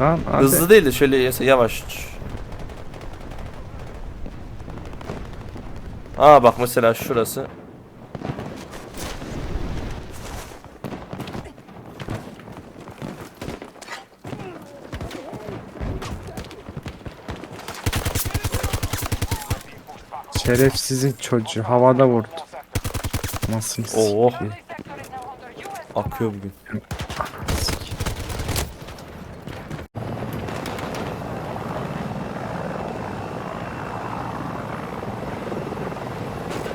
Lan hadi. Hızlı değil de şöyle yavaş. Aa bak mesela şurası. Şerefsizin çocuğu havada vurdu. Nasıl sikeyim? Akıyor bugün.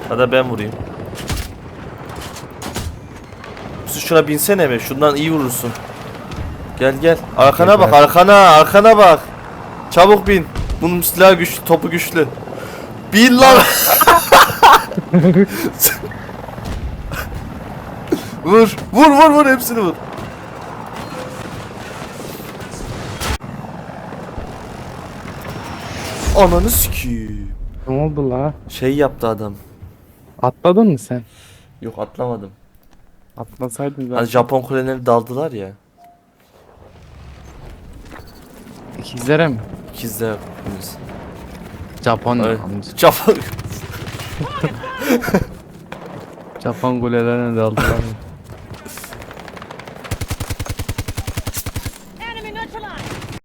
Hadi ben vurayım. Siz şuna binsene mi? Şundan iyi vurursun. Gel gel. Arkana bak, arkana, arkana bak. Çabuk bin. Bunun silahı güçlü, topu güçlü. Bin lan. vur, vur, vur, vur hepsini vur. Ananı sikiyim. Ne oldu la? Şey yaptı adam. Atladın mı sen? Yok atlamadım. Atlasaydın zaten. Hani Japon kuleleri daldılar ya. İkizlere mi? İkizler kulesi. Japon amca. Japon Japon kulelerine daldılar mı?